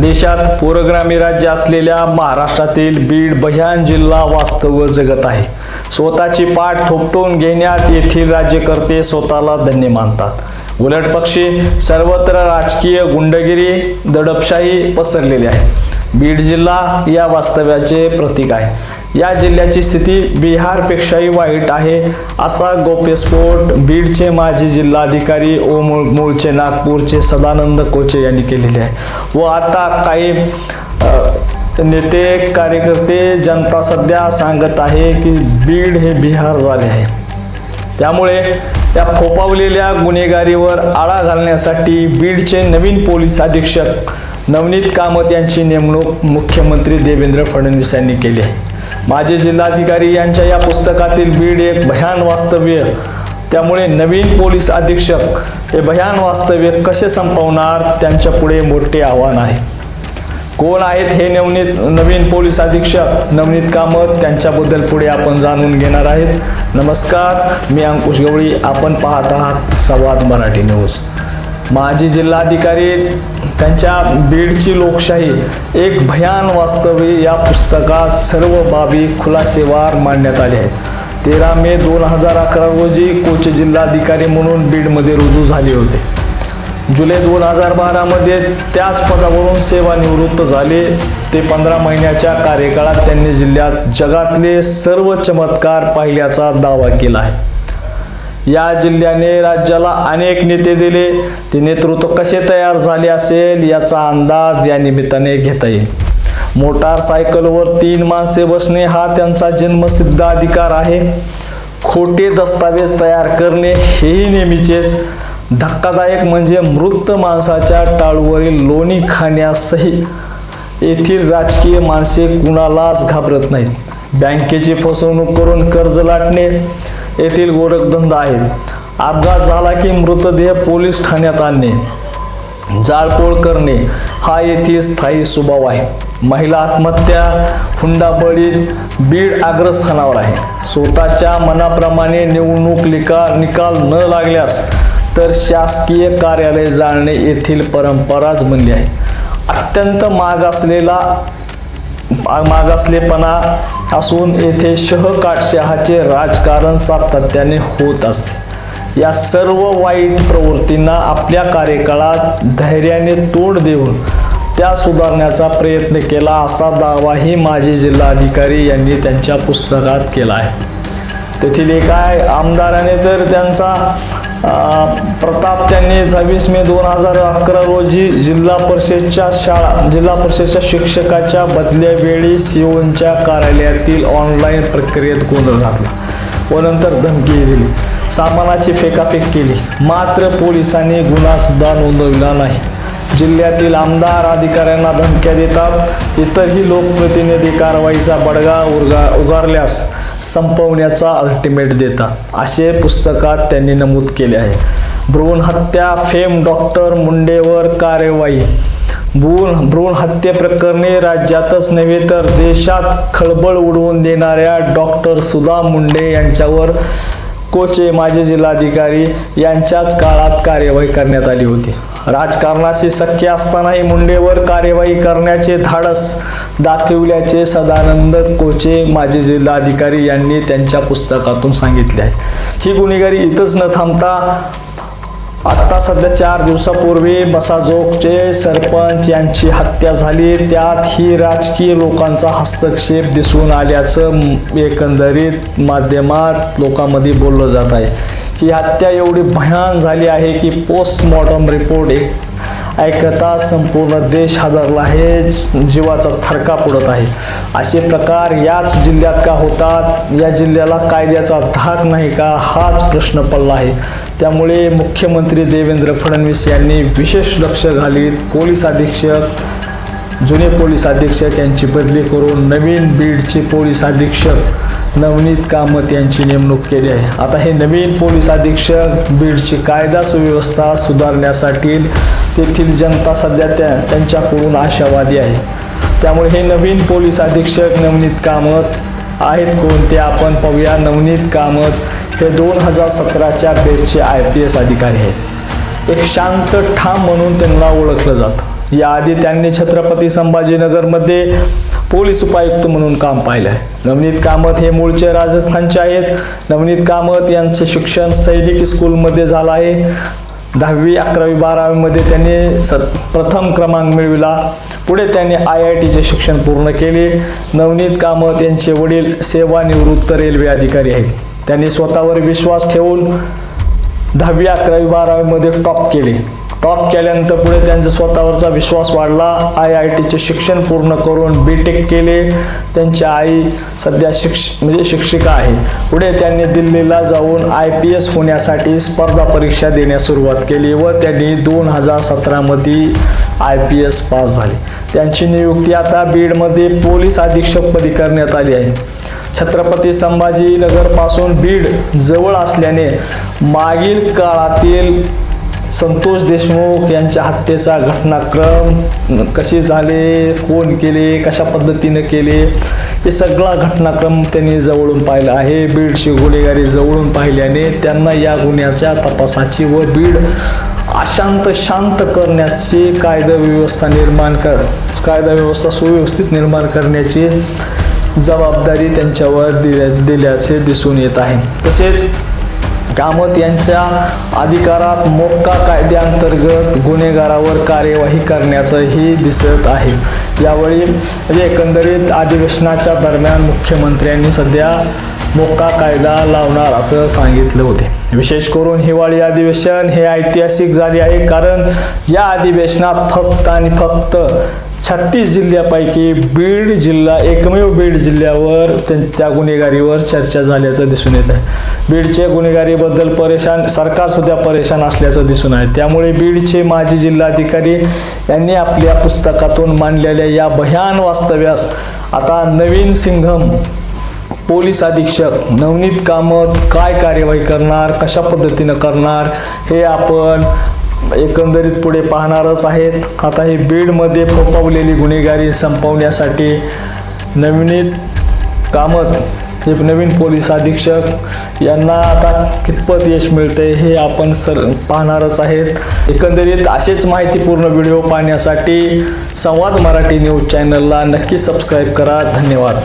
देशात पूरग्रामी राज्य असलेल्या महाराष्ट्रातील बीड भयान जिल्हा वास्तव जगत आहे. स्वतःची पाठ थोपटून घेण्यात येथील राज्यकर्ते स्वतःला धन्य मानतात. उलट पक्षी सर्वत्र राजकीय गुंडगिरी दडपशाही पसरलेली आहे. बीड जिल्हा या वास्तव्याचे प्रतीक आहे. या जिल्ह्याची स्थिती बिहारपेक्षाही वाईट आहे. असा गोपेस्फोट बीडचे माजी जिल्हाधिकारी ओ मूळचे नागपूरचे सदानंद कोचे यांनी केलेले आहे. व आता काही नेते कार्यकर्ते जनता सध्या सांगत आहे की बीड हे बिहार झाले आहे. त्यामुळे त्या फोपावलेल्या गुन्हेगारीवर आळा घालण्यासाठी बीडचे नवीन पोलीस अधीक्षक नवनीत कामत यांची नेमणूक मुख्यमंत्री देवेंद्र फडणवीस यांनी केली आहे. माझे जिल्हाधिकारी यांच्या या पुस्तकातील बीड एक भयान वास्तव्य. त्यामुळे नवीन पोलीस अधीक्षक हे भयान वास्तव्य कसे संपवणार? त्यांच्या पुढे मोठे आव्हान आहे. कोण आहेत हे नवनीत नवीन पोलीस अधीक्षक? नवनीत कामत त्यांच्याबद्दल पुढे आपण जाणून घेणार आहेत. नमस्कार मी अंकुश गवळी. आपण पाहत आहात संवाद मराठी न्यूज. माजी जिल्हाधिकारी त्यांच्या बीडची लोकशाही एक भयान वास्तव्य या पुस्तकात सर्व बाबी खुलासेवार मांडण्यात आले आहेत. तेरा मे दोन हजार अकरा रोजी कोच जिल्हाधिकारी म्हणून बीडमध्ये रुजू झाले होते. जुलै दोन हजार बारामध्ये त्याच पदावरून सेवानिवृत्त झाले. ते पंधरा महिन्याच्या कार्यकाळात त्यांनी जिल्ह्यात जगातले सर्व चमत्कार पाहिल्याचा दावा केला आहे. या जिल्ह्याने राज्याला अनेक नेते दिले. ते नेतृत्व कसे तयार झाले असेल याचा अंदाज या निमित्ताने घेता येईल. मोटारसायकलवर तीन माणसे बसणे हा त्यांचा जन्मसिद्ध अधिकार आहे. खोटे दस्तावेज तयार करणे हेही नेहमीचेच. धक्कादायक म्हणजे मृत माणसाच्या टाळूवरील लोणी खाण्यासही. येथील राजकीय माणसे कुणालाच घाबरत नाहीत. बँकेची फसवणूक करून कर्ज लाटणे. येथील गोरखधंदा आहेत. अपघात झाला की मृतदेह पोलीस ठाण्यात आणणे जाळपोळ करणे हा येथील स्थायी स्वभाव आहे. महिला आत्महत्या हुंडाबळी बीड अग्रस्थानावर आहे. स्वतःच्या मनाप्रमाणे निवडणूक निकाल निकाल न लागल्यास तर शासकीय कार्यालय जाळणे येथील परंपराच बनली आहे. अत्यंत माग असलेला मागासलेपणा असून येथे शहकाटशहाचे राजकारण सातत्याने होत असते. या सर्व वाईट प्रवृत्तींना आपल्या कार्यकाळात धैर्याने तोंड देऊन त्या सुधारण्याचा प्रयत्न केला असा दावाही माजी जिल्हाधिकारी यांनी त्यांच्या पुस्तकात केला आहे. तेथील एका आमदाराने तर त्यांचा प्रताप त्यांनी सव्वीस मे दोन हजार अकरा रोजी जिल्हा परिषदच्या शाळा जिल्हा परिषदच्या शिक्षकाच्या बदल्यावेळी सिओनच्या कार्यालयातील ऑनलाईन प्रक्रियेत गोंधळ घातला व नंतर धमकी दिली. सामानाची फेकाफेक केली. मात्र पोलिसांनी गुन्हा सुद्धा नोंदविला नाही. जिल्ह्यातील आमदार अधिकाऱ्यांना धमक्या देतात इतरही लोकप्रतिनिधी कारवाईचा बडगा उरगा उगारल्यास संपवण्याचा अल्टिमेट देतात असे पुस्तकात त्यांनी नमूद केले आहे. भ्रूण हत्या फेम डॉक्टर मुंडेवर कार्यवाही. भ्रूण भ्रूण हत्ये राज्यातच नव्हे तर देशात खळबळ उडवून देणाऱ्या डॉक्टर सुधा मुंडे यांच्यावर कोचे माजी जिल्हाधिकारी यांच्याच काळात कार्यवाही करण्यात आली होती. राजकारणाशी सख्य असतानाही मुंडेवर कार्यवाही करण्याचे धाडस दाखविल्याचे सदानंद कोचे माजी जिल्हाधिकारी यांनी त्यांच्या पुस्तकातून सांगितले आहे. ही गुन्हेगारी इथंच न थांबता आत्ता सध्या चार दिवसापूर्वी बसाजोगचे सरपंच यांची हत्या झाली. त्यात ही राजकीय लोकांचा हस्तक्षेप दिसून आल्याचं एकंदरीत माध्यमात लोकांमध्ये बोललं जात आहे. ही हत्या एवढी भयान झाली आहे की पोस्टमॉर्टम रिपोर्ट एक ऐकता संपूर्ण देश हादरला आहे. जीवाचा थरका पडत आहे. असे प्रकार याच जिल्ह्यात का होतात? या जिल्ह्याला कायद्याचा धाक नाही का? हाच प्रश्न पडला आहे. त्यामुळे मुख्यमंत्री देवेंद्र फडणवीस यांनी विशेष लक्ष घालीत. पोलीस अधीक्षक जुने पोलीस अधीक्षक यांची बदली करून नवीन बीडचे पोलीस अधीक्षक नवनीत कामत यांची नेमणूक केली आहे. आता हे नवीन पोलीस अधीक्षक बीडची कायदा सुव्यवस्था सुधारण्यासाठी तेथील जनता सध्या त्या त्यांच्याकडून आशावादी आहे. त्यामुळे हे नवीन पोलीस अधीक्षक नवनीत कामत आहेत कोण ते आपण पाहूया. नवनीत कामत हे दोन हजार सतराच्या बेस्टचे आय पी एस अधिकारी आहेत. एक शांत ठाम म्हणून त्यांना ओळखलं जातं. याआधी त्यांनी छत्रपती संभाजीनगरमध्ये पोलीस उपायुक्त म्हणून काम पाहिलं आहे नवनीत कामत हे मूळचे राजस्थानचे आहेत. नवनीत कामत यांचे शिक्षण सैनिक स्कूलमध्ये झालं आहे. दहावी अकरावी बारावीमध्ये त्यांनी स प्रथम क्रमांक मिळविला. पुढे त्यांनी आय आय टीचे शिक्षण पूर्ण केले. नवनीत कामत यांचे वडील सेवानिवृत्त रेल्वे अधिकारी आहेत. त्यांनी स्वतःवर विश्वास ठेवून दहावी अकरावी बारावीमध्ये टॉप केले. टॉप केल्यानंतर पुढे त्यांचा स्वतःवरचा विश्वास वाढला. आय आय टीचे शिक्षण पूर्ण करून बी टेक केले. त्यांची आई सध्या शिक्ष म्हणजे शिक्षिका आहे. पुढे त्यांनी दिल्लीला जाऊन आय पी एस होण्यासाठी स्पर्धा परीक्षा देण्यास सुरुवात केली व त्यांनी दोन हजार सतरामध्ये आय पी एस पास झाले. त्यांची नियुक्ती आता बीडमध्ये पोलीस अधीक्षकपदी करण्यात आली आहे. छत्रपती संभाजीनगरपासून बीड जवळ असल्याने मागील काळातील संतोष देशमुख यांच्या हत्येचा घटनाक्रम कसे झाले कोण केले कशा पद्धतीने केले हे सगळा घटनाक्रम त्यांनी जवळून पाहिला आहे. बीडची गुन्हेगारी जवळून पाहिल्याने त्यांना या गुन्ह्याच्या तपासाची व बीड अशांत शांत करण्याची कायदा व्यवस्था निर्माण कर कायदा व्यवस्था सुव्यवस्थित निर्माण करण्याची जबाबदारी त्यांच्यावर दिल्या दिल्याचे दिसून येत आहे. तसेच कामत यांच्या अधिकारात मोक्का कायद्याअंतर्गत गुन्हेगारावर कार्यवाही करण्याचंही दिसत आहे. यावेळी म्हणजे एकंदरीत अधिवेशनाच्या दरम्यान मुख्यमंत्र्यांनी सध्या मोक्का कायदा लावणार असं सांगितलं होते. विशेष करून हिवाळी अधिवेशन हे ऐतिहासिक झाले आहे कारण या अधिवेशनात फक्त आणि फक्त छत्तीस जिल्ह्यापैकी बीड जिल्हा एकमेव बीड जिल्ह्यावर त्या गुन्हेगारीवर चर्चा झाल्याचं दिसून येत आहे. बीडचे गुन्हेगारीबद्दल परेशान सरकार सुद्धा परेशान असल्याचं दिसून आहे. त्यामुळे बीडचे माजी जिल्हाधिकारी यांनी आपल्या पुस्तकातून मांडलेल्या या भयान वास्तव्यास आता नवीन सिंघम पोलीस अधीक्षक नवनीत कामत काय कार्यवाही करणार कशा पद्धतीनं करणार हे आपण एकंदरीत पुढे पाहणारच आहेत. आता ही बीडमध्ये फोपावलेली गुन्हेगारी संपवण्यासाठी नवनीत कामत हे नवीन पोलीस अधीक्षक यांना आता कितपत यश मिळते हे आपण सर पाहणारच आहेत. एकंदरीत असेच माहितीपूर्ण व्हिडिओ पाहण्यासाठी संवाद मराठी न्यूज चॅनलला नक्की सबस्क्राईब करा. धन्यवाद.